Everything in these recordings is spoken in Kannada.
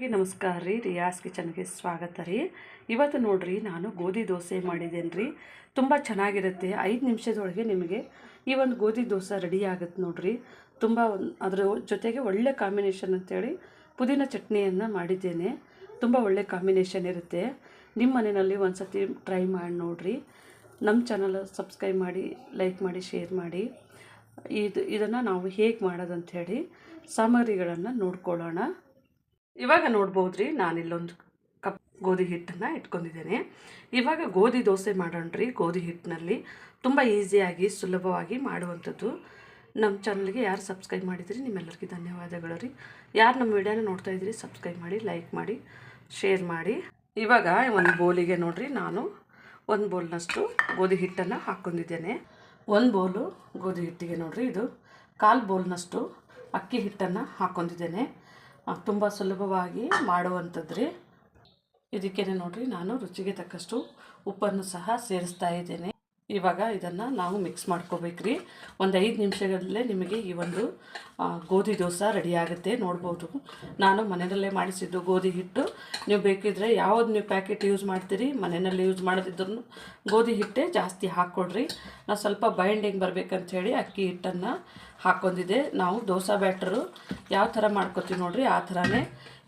ಎಲ್ಲರಿಗೂ ನಮಸ್ಕಾರ ರೀ. ರಿಯಾಸ್ ಕಿಚನ್ಗೆ ಸ್ವಾಗತ ರೀ. ಇವತ್ತು ನೋಡ್ರಿ, ನಾನು ಗೋಧಿ ದೋಸೆ ಮಾಡಿದ್ದೇನೆ ರೀ. ತುಂಬ ಚೆನ್ನಾಗಿರುತ್ತೆ. ಐದು ನಿಮಿಷದೊಳಗೆ ನಿಮಗೆ ಈ ಒಂದು ಗೋಧಿ ದೋಸೆ ರೆಡಿ ಆಗುತ್ತೆ ನೋಡ್ರಿ. ತುಂಬ ಅದರ ಜೊತೆಗೆ ಒಳ್ಳೆ ಕಾಂಬಿನೇಷನ್ ಅಂತೇಳಿ ಪುದೀನ ಚಟ್ನಿಯನ್ನು ಮಾಡಿದ್ದೇನೆ. ತುಂಬ ಒಳ್ಳೆ ಕಾಂಬಿನೇಷನ್ ಇರುತ್ತೆ. ನಿಮ್ಮ ಮನೆಯಲ್ಲಿ ಒಂದು ಸತಿ ಟ್ರೈ ಮಾಡಿ ನೋಡಿರಿ. ನಮ್ಮ ಚಾನಲ್ ಸಬ್ಸ್ಕ್ರೈಬ್ ಮಾಡಿ ಲೈಕ್ ಮಾಡಿ ಶೇರ್ ಮಾಡಿ. ಇದು, ಇದನ್ನು ನಾವು ಹೇಗೆ ಮಾಡೋದಂಥೇಳಿ ಸಾಮಗ್ರಿಗಳನ್ನು ನೋಡ್ಕೊಳ್ಳೋಣ. ಇವಾಗ ನೋಡ್ಬೋದು ರೀ ನಾನಿಲ್ಲೊಂದು ಕಪ್ ಗೋಧಿ ಹಿಟ್ಟನ್ನು ಇಟ್ಕೊಂಡಿದ್ದೇನೆ. ಇವಾಗ ಗೋಧಿ ದೋಸೆ ಮಾಡೋಣ್ರಿ, ಗೋಧಿ ಹಿಟ್ಟಿನಲ್ಲಿ ತುಂಬ ಈಸಿಯಾಗಿ, ಸುಲಭವಾಗಿ ಮಾಡುವಂಥದ್ದು. ನಮ್ಮ ಚಾನಲ್ಗೆ ಯಾರು ಸಬ್ಸ್ಕ್ರೈಬ್ ಮಾಡಿದಿರಿ, ನಿಮ್ಮೆಲ್ಲರಿಗೂ ಧನ್ಯವಾದಗಳು ರೀ. ಯಾರು ನಮ್ಮ ವಿಡಿಯೋನ ನೋಡ್ತಾ ಇದ್ದೀರಿ, ಸಬ್ಸ್ಕ್ರೈಬ್ ಮಾಡಿ, ಲೈಕ್ ಮಾಡಿ, ಶೇರ್ ಮಾಡಿ. ಇವಾಗ ಒಂದು ಬೋಲಿಗೆ ನೋಡಿರಿ, ನಾನು ಒಂದು ಬೌಲ್ನಷ್ಟು ಗೋಧಿ ಹಿಟ್ಟನ್ನು ಹಾಕ್ಕೊಂಡಿದ್ದೇನೆ. ಒಂದು ಬೌಲು ಗೋಧಿ ಹಿಟ್ಟಿಗೆ ನೋಡಿರಿ ಇದು. ಕಾಲು ಬೌಲ್ನಷ್ಟು ಅಕ್ಕಿ ಹಿಟ್ಟನ್ನು ಹಾಕ್ಕೊಂಡಿದ್ದೇನೆ. ತುಂಬ ಸುಲಭವಾಗಿ ಮಾಡುವಂಥದ್ದು ರೀ ಇದಕ್ಕೇನೆ ನೋಡಿರಿ ನಾನು ರುಚಿಗೆ ತಕ್ಕಷ್ಟು ಉಪ್ಪನ್ನು ಸಹ ಸೇರಿಸ್ತಾ ಇದ್ದೇನೆ. ಇವಾಗ ಇದನ್ನು ನಾವು ಮಿಕ್ಸ್ ಮಾಡ್ಕೋಬೇಕ್ರಿ. ಒಂದು ಐದು ನಿಮಿಷದಲ್ಲೇ ನಿಮಗೆ ಈ ಒಂದು ಗೋಧಿ ದೋಸೆ ರೆಡಿ ಆಗುತ್ತೆ. ನೋಡ್ಬೋದು. ನಾನು ಮನೆಯಲ್ಲೇ ಮಾಡಿಸಿದ್ದು ಗೋಧಿ ಹಿಟ್ಟು. ನೀವು ಬೇಕಿದ್ರೆ ಯಾವುದು ನೀವು ಪ್ಯಾಕೆಟ್ ಯೂಸ್ ಮಾಡ್ತೀರಿ, ಮನೆಯಲ್ಲಿ ಯೂಸ್ ಮಾಡೋದಿದ್ರೂ ಗೋಧಿ ಹಿಟ್ಟೇ ಜಾಸ್ತಿ ಹಾಕ್ಕೊಡ್ರಿ. ನಾವು ಸ್ವಲ್ಪ ಬೈಂಡಿಂಗ್ ಬರ್ಬೇಕಂತ ಹೇಳಿ ಅಕ್ಕಿ ಹಿಟ್ಟನ್ನು ಹಾಕ್ಕೊಂಡಿದ್ದೆ. ನಾವು ದೋಸೆ ಬ್ಯಾಟ್ರು ಯಾವ ಥರ ಮಾಡ್ಕೊತೀವಿ ನೋಡ್ರಿ, ಆ ಥರನೇ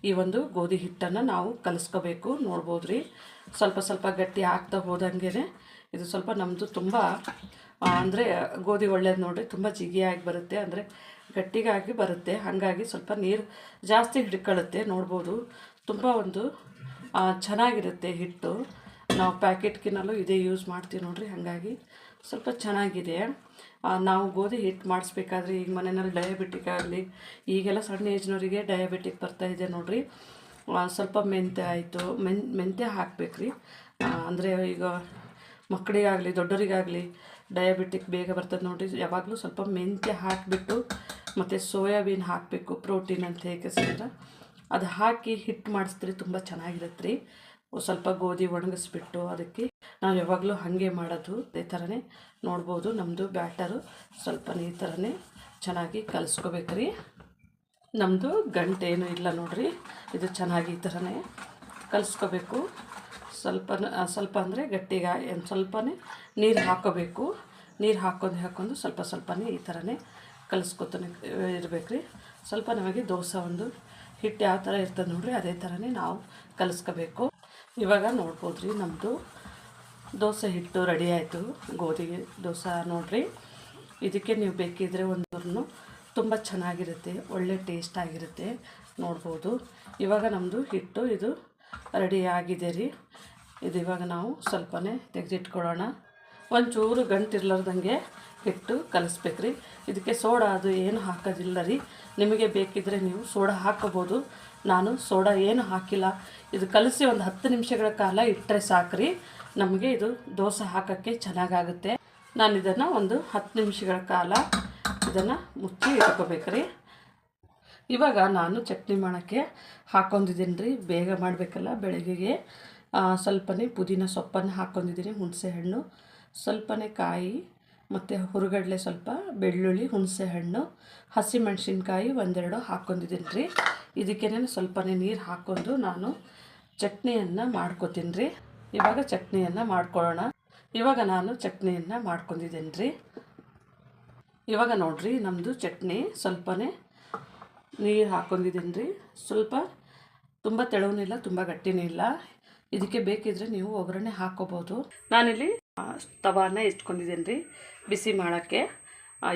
ಈ ಒಂದು ಗೋಧಿ ಹಿಟ್ಟನ್ನು ನಾವು ಕಲಿಸ್ಕೋಬೇಕು. ನೋಡ್ಬೋದು ರೀ ಸ್ವಲ್ಪ ಸ್ವಲ್ಪ ಗಟ್ಟಿ ಹಾಕ್ತಾ ಹೋದಂಗೆ ಇದು ಸ್ವಲ್ಪ ನಮ್ಮದು ತುಂಬ ಅಂದರೆ ಗೋಧಿ ಒಳ್ಳೇದು ನೋಡಿರಿ, ತುಂಬ ಜಿಗಿಯಾಗಿ ಬರುತ್ತೆ, ಅಂದರೆ ಗಟ್ಟಿಗಾಗಿ ಬರುತ್ತೆ. ಹಾಗಾಗಿ ಸ್ವಲ್ಪ ನೀರು ಜಾಸ್ತಿ ಹಿಡ್ಕೊಳ್ಳುತ್ತೆ, ನೋಡ್ಬೋದು. ತುಂಬ ಒಂದು ಚೆನ್ನಾಗಿರುತ್ತೆ ಹಿಟ್ಟು. ನಾವು ಪ್ಯಾಕೆಟ್ಗಿನಲ್ಲೂ ಇದೇ ಯೂಸ್ ಮಾಡ್ತೀವಿ ನೋಡಿರಿ, ಹಾಗಾಗಿ ಸ್ವಲ್ಪ ಚೆನ್ನಾಗಿದೆ. ನಾವು ಗೋಧಿ ಹಿಟ್ಟು ಮಾಡಿಸ್ಬೇಕಾದ್ರೆ ಈಗ ಮನೆಯಲ್ಲಿ ಡಯಾಬಿಟಿಕ್ ಆಗಲಿ, ಈಗೆಲ್ಲ ಸಣ್ಣ ಏಜ್ನವರಿಗೆ ಡಯಾಬಿಟಿಕ್ ಬರ್ತಾ ಇದೆ ನೋಡ್ರಿ. ಸ್ವಲ್ಪ ಮೆಂತ್ಯ ಆಯಿತು, ಮೆನ್, ಮೆಂತ್ಯ ಹಾಕ್ಬೇಕ್ರಿ. ಅಂದರೆ ಈಗ ಮಕ್ಕಳಿಗಾಗಲಿ, ದೊಡ್ಡವರಿಗಾಗಲಿ ಡಯಾಬಿಟಿಕ್ ಬೇಗ ಬರ್ತದೆ ನೋಡಿ. ಯಾವಾಗಲೂ ಸ್ವಲ್ಪ ಮೆಂತ್ಯ ಹಾಕಿಬಿಟ್ಟು, ಮತ್ತು ಸೋಯಾಬೀನ್ ಹಾಕಬೇಕು ಪ್ರೋಟೀನ್ ಅಂತ ಹೇಗೆ ಅದು ಹಾಕಿ ಹಿಟ್ಟು ಮಾಡಿಸಿದ್ರೆ ತುಂಬ ಚೆನ್ನಾಗಿರುತ್ತೆ ರೀ. ಸ್ವಲ್ಪ ಗೋಧಿ ಒಣಗಿಸ್ಬಿಟ್ಟು ಅದಕ್ಕೆ ನಾವು ಯಾವಾಗಲೂ ಹಾಗೆ ಮಾಡೋದು ಅದೇ ಥರನೇ ನೋಡ್ಬೋದು. ನಮ್ಮದು ಬ್ಯಾಟರು ಸ್ವಲ್ಪ ಈ ಥರನೇ ಚೆನ್ನಾಗಿ ಕಲಿಸ್ಕೋಬೇಕು ರೀ. ನಮ್ಮದು ಗಂಟೆ ಏನೂ ಇಲ್ಲ ನೋಡಿರಿ, ಇದು ಚೆನ್ನಾಗಿ ಈ ಥರನೇ ಕಲಿಸ್ಕೋಬೇಕು. ಸ್ವಲ್ಪ ಸ್ವಲ್ಪ ಅಂದರೆ ಗಟ್ಟಿಗೆ ಒಂದು ಸ್ವಲ್ಪನೇ ನೀರು ಹಾಕೋಬೇಕು. ನೀರು ಹಾಕೊಂಡು ಹಾಕೊಂಡು ಸ್ವಲ್ಪ ಸ್ವಲ್ಪನೇ ಈ ಥರನೇ ಕಲಿಸ್ಕೊತಾನೆ ಇರಬೇಕು ರೀ ಸ್ವಲ್ಪ ನಮಗೆ ದೋಸೆ ಒಂದು ಹಿಟ್ಟು ಯಾವ ಥರ ಇರ್ತದೆ ನೋಡ್ರಿ, ಅದೇ ಥರನೇ ನಾವು ಕಲಿಸ್ಕೋಬೇಕು. ಇವಾಗ ನೋಡ್ಬೋದು ರೀ ನಮ್ಮದು ದೋಸೆ ಹಿಟ್ಟು ರೆಡಿ ಆಯಿತು. ಗೋಧಿ ದೋಸೆ ನೋಡ್ರಿ. ಇದಕ್ಕೆ ನೀವು ಬೇಕಿದ್ರೆ ಒಂದು ತುಂಬ ಚೆನ್ನಾಗಿರುತ್ತೆ, ಒಳ್ಳೆ ಟೇಸ್ಟ್ ಆಗಿರುತ್ತೆ, ನೋಡ್ಬೋದು. ಇವಾಗ ನಮ್ಮದು ಹಿಟ್ಟು, ಇದು ರೆಡಿ ಆಗಿದೆ ರೀ ಇದು ಇವಾಗ ನಾವು ಸ್ವಲ್ಪನೇ ತೆಗೆದಿಟ್ಕೊಳ್ಳೋಣ. ಒಂಚೂರು ಗಂಟಿರ್ಲಾರ್ದಂಗೆ ಹಿಟ್ಟು ಕಲಿಸ್ಬೇಕ್ರಿ. ಇದಕ್ಕೆ ಸೋಡಾ ಅದು ಏನು ಹಾಕೋದಿಲ್ಲ ರೀ ನಿಮಗೆ ಬೇಕಿದ್ರೆ ನೀವು ಸೋಡಾ ಹಾಕೋಬೋದು. ನಾನು ಸೋಡಾ ಏನು ಹಾಕಿಲ್ಲ. ಇದು ಕಲಸಿ ಒಂದು ಹತ್ತು ನಿಮಿಷಗಳ ಕಾಲ ಇಟ್ಟರೆ ಸಾಕ್ರಿ. ನಮಗೆ ಇದು ದೋಸೆ ಹಾಕೋಕ್ಕೆ ಚೆನ್ನಾಗಾಗುತ್ತೆ. ನಾನು ಇದನ್ನು ಒಂದು ಹತ್ತು ನಿಮಿಷಗಳ ಕಾಲ ಇದನ್ನು ಮುಚ್ಚಿ ಇಟ್ಕೋಬೇಕ್ರಿ. ಇವಾಗ ನಾನು ಚಟ್ನಿ ಮಾಡೋಕ್ಕೆ ಹಾಕ್ಕೊಂಡಿದ್ದೀನಿ ರೀ ಬೇಗ ಮಾಡಬೇಕಲ್ಲ ಬೆಳಗ್ಗೆಗೆ. ಸ್ವಲ್ಪನೇ ಪುದೀನ ಸೊಪ್ಪನ್ನು ಹಾಕೊಂಡಿದ್ದೀನಿ ಹುಣಸೆ ಹಣ್ಣು. ಸ್ವಲ್ಪನೇ ಕಾಯಿ, ಮತ್ತು ಹುರುಗಡ್ಲೆ ಸ್ವಲ್ಪ, ಬೆಳ್ಳುಳ್ಳಿ, ಹುಣಸೆ ಹಣ್ಣು, ಹಸಿಮೆಣ್ಸಿನ್ಕಾಯಿ ಒಂದೆರಡು ಹಾಕ್ಕೊಂಡಿದ್ದೀನಿ ರೀ ಇದಕ್ಕೇನೆ ಸ್ವಲ್ಪನೇ ನೀರು ಹಾಕ್ಕೊಂಡು ನಾನು ಚಟ್ನಿಯನ್ನು ಮಾಡ್ಕೊತೀನಿ ರೀ ಇವಾಗ ಚಟ್ನಿಯನ್ನು ಮಾಡ್ಕೊಳ್ಳೋಣ. ಇವಾಗ ನಾನು ಚಟ್ನಿಯನ್ನು ಮಾಡ್ಕೊಂಡಿದ್ದೀನಿ ರೀ ಇವಾಗ ನೋಡಿರಿ ನಮ್ಮದು ಚಟ್ನಿ ಸ್ವಲ್ಪನೇ ನೀರು ಹಾಕೊಂಡಿದ್ದೀನಿ ರೀ ಸ್ವಲ್ಪ ತುಂಬ ತೆಳುವನಿಲ್ಲ ತುಂಬ ಗಟ್ಟಿನೂ ಇಲ್ಲ. ಇದಕ್ಕೆ ಬೇಕಿದ್ರೆ ನೀವು ಒಗ್ಗರಣೆ ಹಾಕ್ಕೋಬೋದು ನಾನಿಲ್ಲಿ ತವಾನ ಇಟ್ಕೊಂಡಿದ್ದೀನಿ ರೀ ಬಿಸಿ ಮಾಡೋಕ್ಕೆ.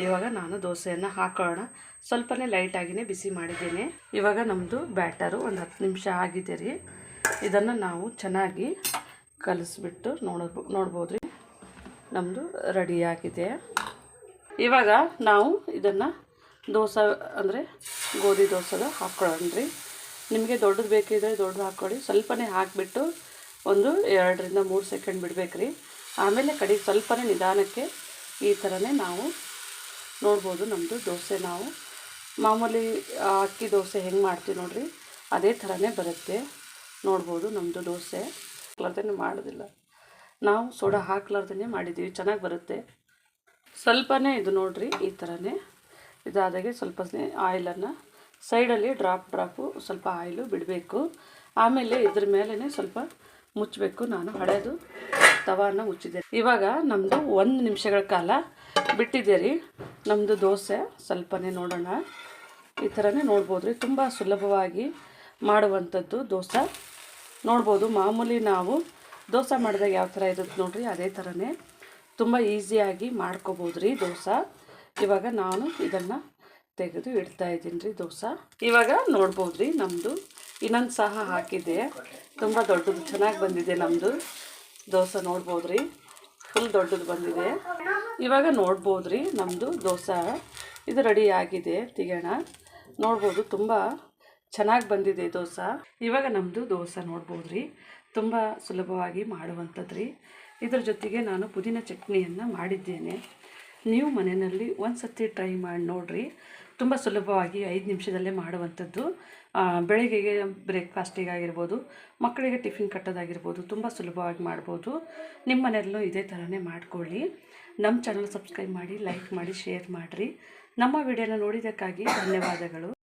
ಇವಾಗ ನಾನು ದೋಸೆಯನ್ನು ಹಾಕೋಣ ಸ್ವಲ್ಪನೇ ಲೈಟಾಗಿಯೇ ಬಿಸಿ ಮಾಡಿದ್ದೀನಿ. ಇವಾಗ ನಮ್ಮದು ಬ್ಯಾಟರು ಒಂದು ಹತ್ತು ನಿಮಿಷ ಆಗಿದೆ ರೀ ಇದನ್ನು ನಾವು ಚೆನ್ನಾಗಿ ಕಲಿಸ್ಬಿಟ್ಟು ನೋಡಬೋ ನೋಡ್ಬೋದು ರೀ ನಮ್ಮದು ರೆಡಿಯಾಗಿದೆ ಇವಾಗ ನಾವು ಇದನ್ನು ದೋಸೆ ಅಂದರೆ ಗೋಧಿ ದೋಸೆದ ಹಾಕ್ಕೊಳ್ಳೋಣ ರೀ ನಿಮಗೆ ದೊಡ್ಡದು ಬೇಕಿದ್ರೆ ದೊಡ್ಡದು ಹಾಕ್ಕೊಳ್ಳಿ ಸ್ವಲ್ಪನೇ ಹಾಕಿಬಿಟ್ಟು ಒಂದು ಎರಡರಿಂದ ಮೂರು ಸೆಕೆಂಡ್ ಬಿಡ್ಬೇಕು ರೀ ಆಮೇಲೆ ಕಡೆಗೆ ಸ್ವಲ್ಪನೇ ನಿಧಾನಕ್ಕೆ ಈ ಥರನೇ ನಾವು ನೋಡ್ಬೋದು ನಮ್ಮದು ದೋಸೆ ನಾವು. ಮಾಮೂಲಿ ಅಕ್ಕಿ ದೋಸೆ ಹೆಂಗೆ ಮಾಡ್ತೀವಿ ನೋಡಿರಿ. ಅದೇ ಥರನೇ ಬರುತ್ತೆ. ನೋಡ್ಬೋದು ನಮ್ಮದು ದೋಸೆ. ಹಾಕ್ಲಾರ್ದೇ ಮಾಡೋದಿಲ್ಲ. ನಾವು ಸೋಡಾ ಹಾಕ್ಲಾರ್ದೇ ಮಾಡಿದ್ದೀವಿ ಚೆನ್ನಾಗಿ ಬರುತ್ತೆ. ಸ್ವಲ್ಪನೇ ಇದು ನೋಡಿರಿ ಈ ಥರನೇ ಇದಾದಾಗೆ ಸ್ವಲ್ಪ ಆಯಿಲನ್ನು ಸೈಡಲ್ಲಿ ಡ್ರಾಪ್ ಡ್ರಾಪು ಸ್ವಲ್ಪ ಆಯಿಲು ಬಿಡಬೇಕು. ಆಮೇಲೆ ಇದ್ರ ಮೇಲೇ ಸ್ವಲ್ಪ ಮುಚ್ಚಬೇಕು. ನಾನು ಹಳೇದು ತವಾನ ಮುಚ್ಚಿದೆ. ಇವಾಗ ನಮ್ಮದು ಒಂದು ನಿಮಿಷಗಳ ಕಾಲ ಬಿಟ್ಟಿದ್ದೆ ರೀ ನಮ್ಮದು ದೋಸೆ ಸ್ವಲ್ಪನೇ ನೋಡೋಣ. ಈ ಥರನೇ ನೋಡ್ಬೋದು ರೀ ತುಂಬ ಸುಲಭವಾಗಿ ಮಾಡುವಂಥದ್ದು ದೋಸೆ. ನೋಡ್ಬೋದು, ಮಾಮೂಲಿ ನಾವು ದೋಸೆ ಮಾಡಿದಾಗ ಯಾವ ಥರ ಇರುತ್ತೆ ನೋಡಿರಿ, ಅದೇ ಥರನೇ. ತುಂಬ ಈಸಿಯಾಗಿ ಮಾಡ್ಕೋಬೋದು ರೀ ದೋಸೆ. ಇವಾಗ ನಾನು ಇದನ್ನು ತೆಗೆದು ಇಡ್ತಾ ಇದ್ದೀನಿ ರೀ ದೋಸೆ. ಇವಾಗ ನೋಡ್ಬೋದು ರೀ ನಮ್ಮದು ಇನ್ನೊಂದು ಸಹ ಹಾಕಿದ್ದೆ ತುಂಬ ದೊಡ್ಡದು, ಚೆನ್ನಾಗಿ ಬಂದಿದೆ ನಮ್ಮದು ದೋಸೆ ನೋಡ್ಬೋದು ರೀ ಫುಲ್ ದೊಡ್ಡದು ಬಂದಿದೆ. ಇವಾಗ ನೋಡ್ಬೋದು ರೀ ನಮ್ಮದು ದೋಸೆ. ಇದು ರೆಡಿ ಆಗಿದೆ ತೆಗೋಣ ನೋಡ್ಬೋದು, ತುಂಬ ಚೆನ್ನಾಗಿ ಬಂದಿದೆ ದೋಸೆ. ಇವಾಗ ನಮ್ಮದು ದೋಸೆ ನೋಡ್ಬೋದು ರೀ ತುಂಬ ಸುಲಭವಾಗಿ ಮಾಡುವಂಥದ್ದು ರೀ ಇದ್ರ ಜೊತೆಗೆ ನಾನು ಪುದೀನ ಚಟ್ನಿಯನ್ನು ಮಾಡಿದ್ದೇನೆ. ನೀವು ಮನೆಯಲ್ಲಿ ಒಂದು ಸತಿ ಟ್ರೈ ಮಾಡಿ ನೋಡಿರಿ. ತುಂಬ ಸುಲಭವಾಗಿ ಐದು ನಿಮಿಷದಲ್ಲೇ ಮಾಡುವಂಥದ್ದು. ಬೆಳಗ್ಗೆಗೆ ಬ್ರೇಕ್ಫಾಸ್ಟಿಗೆ ಆಗಿರ್ಬೋದು, ಮಕ್ಕಳಿಗೆ ಟಿಫಿನ್ ಕಟ್ಟೋದಾಗಿರ್ಬೋದು, ತುಂಬ ಸುಲಭವಾಗಿ ಮಾಡ್ಬೋದು. ನಿಮ್ಮ ಮನೆಯಲ್ಲೂ ಇದೇ ಥರನೇ ಮಾಡ್ಕೊಳ್ಳಿ. ನಮ್ಮ ಚಾನಲ್ ಸಬ್ಸ್ಕ್ರೈಬ್ ಮಾಡಿ ಲೈಕ್ ಮಾಡಿ ಶೇರ್ ಮಾಡಿರಿ. ನಮ್ಮ ವಿಡಿಯೋನ ನೋಡಿದ್ದಕ್ಕಾಗಿ ಧನ್ಯವಾದಗಳು.